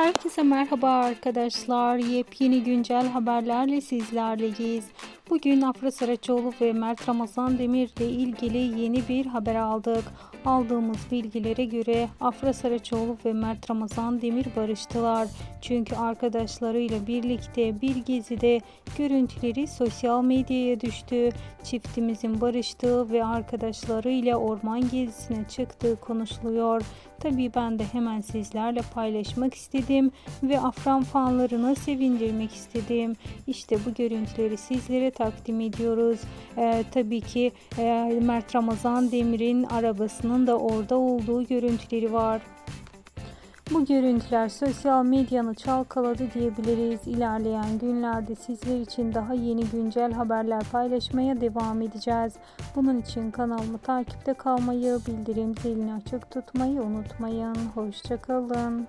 Herkese merhaba arkadaşlar. Yepyeni güncel haberlerle sizlerleyiz. Bugün Afra Saraçoğlu ve Mert Ramazan Demir ile ilgili yeni bir haber aldık. Aldığımız bilgilere göre Afra Saraçoğlu ve Mert Ramazan Demir barıştılar. Çünkü arkadaşlarıyla birlikte bir gezide görüntüleri sosyal medyaya düştü. Çiftimizin barıştığı ve arkadaşlarıyla orman gezisine çıktığı konuşuluyor. Tabii ben de hemen sizlerle paylaşmak istedim ve Afran fanlarını sevindirmek istedim. İşte bu görüntüleri sizlere takdim ediyoruz. Ee, tabii ki e, Mert Ramazan Demir'in arabasının da orada olduğu görüntüleri var. Bu görüntüler sosyal medyanı çalkaladı diyebiliriz. İlerleyen günlerde sizler için daha yeni güncel haberler paylaşmaya devam edeceğiz. Bunun için kanalımı takipte kalmayı, bildirim zilini açık tutmayı unutmayın. Hoşçakalın.